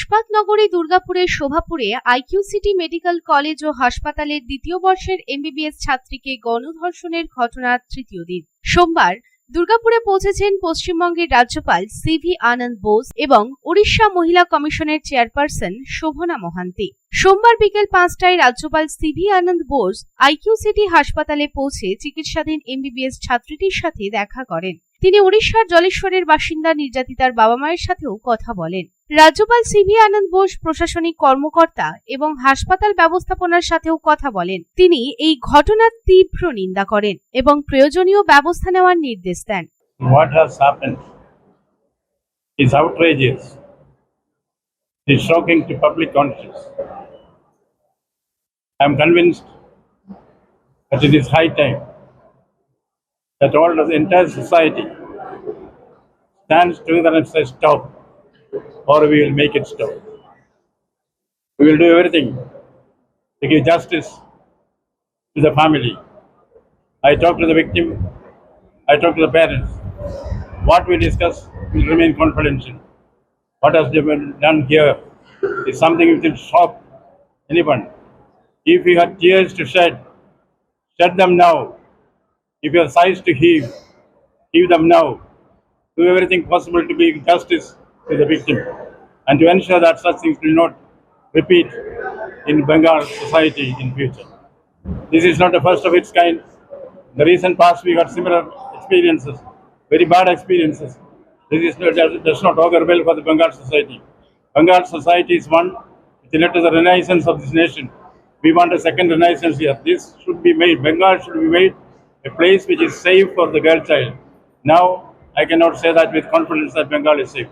ইস্পাত নগরী দুর্গাপুরের শোভাপুরে আইকিউ সিটি মেডিকেল কলেজ ও হাসপাতালের দ্বিতীয় বর্ষের এমবিবিএস ছাত্রীকে গণধর্ষণের ঘটনার তৃতীয় দিন। সোমবার দুর্গাপুরে পৌঁছেছেন পশ্চিমবঙ্গের রাজ্যপাল সিভি আনন্দ বোস এবং উড়িষ্যা মহিলা কমিশনের চেয়ারপারসন শোভনা মহান্তি। সোমবার বিকেল পাঁচটায় রাজ্যপাল CV Ananda Bose IQ city হাসপাতালে পৌঁছে চিকিৎসাধীন এমবিবিএস ছাত্রীটির সাথে দেখা করেন। তিনি উড়িষ্যার জলেশ্বরের বাসিন্দা নির্যাতিতার বাবা মায়ের সাথেও কথা বলেন রাজ্যপাল সিভি আনন্দ বোস, প্রশাসনিক কর্মকর্তা এবং হাসপাতাল ব্যবস্থাপনার সাথেও কথা বলেন তিনি এই ঘটনার তীব্র নিন্দা করেন এবং প্রয়োজনীয় ব্যবস্থা নেওয়ার নির্দেশ দেন what has happened is outrageous. It is shocking to public conscience. Convinced that it is high time that all the entire society stands together and says stop, or we will make it stop. We will do everything to give justice to the family. I talk to the victim, I talk to the parents. What we discuss will remain confidential. What has been done here is something which will shock anyone. If you have tears to shed, shed them now. If you have sighs to heave, heave them now. Do everything possible to give justice to the victim and to ensure that such things will not repeat in Bengal society in future. This is not the first of its kind. In the recent past, we got similar experiences, very bad experiences. This is not, does not augur well for the Bengal society. Bengal society is one which led to the renaissance of this nation. We want a second renaissance here. This should be made, Bengal should be made a place which is safe for the girl child. Now, I cannot say that with confidence that Bengal is safe.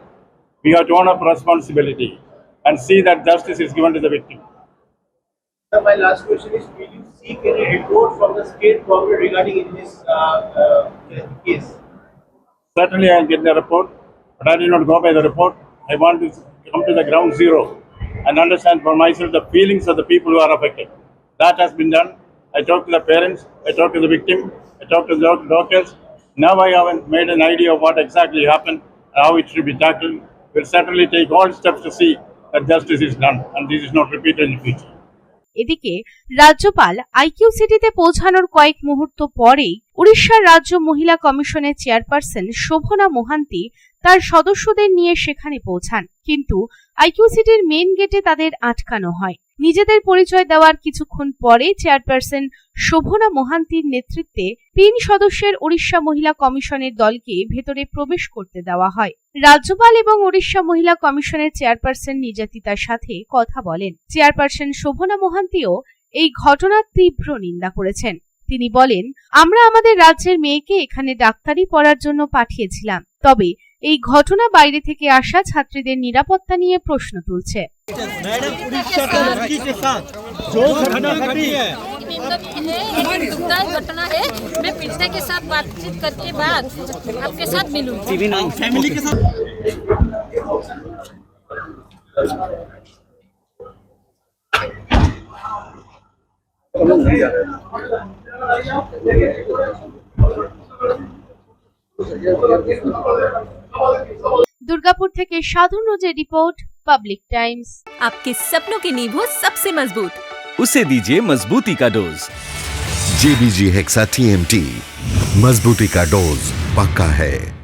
We have to own up responsibility and see that justice is given to the victim. Sir, my last question is, will you seek any report from the state government regarding in this uh, uh, case? Certainly, I'll get the report, but I did not go by the report. I want to come to the ground zero and understand for myself the feelings of the people who are affected. That has been done. I talked to the parents, I talked to the victim, I talked to the doctors. Now I have made an idea of what exactly happened, how it should be tackled. We'll certainly take all steps to see that justice is done and this is not repeated in the future. এদিকে রাজ্যপাল IQ সিটিতে পৌঁছানোর কয়েক মুহূর্ত পরেই উড়িষ্যার রাজ্য মহিলা কমিশনের চেয়ারপারসন শোভনা মোহান্তি তার সদস্যদের নিয়ে সেখানে পৌঁছান কিন্তু আইকিউ সিটির মেন গেটে তাদের আটকানো হয় নিজেদের পরিচয় দেওয়ার কিছুক্ষণ পরে চেয়ারপারসন শোভনা মহান্তির নেতৃত্বে তিন সদস্যের উড়িষ্যা মহিলা কমিশনের দলকে ভেতরে প্রবেশ করতে দেওয়া হয়। রাজ্যপাল এবং উড়িষ্যা মহিলা কমিশনের চেয়ারপারসন নির্যাতিতার সাথে কথা বলেন। চেয়ারপারসন শোভনা মহান্তিও এই ঘটনার তীব্র নিন্দা করেছেন। তিনি বলেন আমরা আমাদের রাজ্যের মেয়েকে এখানে ডাক্তারি পড়ার জন্য পাঠিয়েছিলাম তবে এই ঘটনা বাইরে থেকে আসা ছাত্রীদের নিরাপত্তা নিয়ে প্রশ্ন তুলছে मैडम उड़ीसा के लड़की के साथ जो घटना घटी है ये दुखदायक घटना है मैं पीड़िता के साथ बातचीत करके बाद आपके साथ मिलूंगी फैमिली के साथ দুর্গাপুর থেকে সাধু রোজের রিপোর্ট পাবলিক টাইমস आपके सपनों की नींव हो सबसे मजबूत उसे दीजिए मजबूती का डोज जेबीजी हेक्सा टीएमटी मजबूती का डोज पक्का है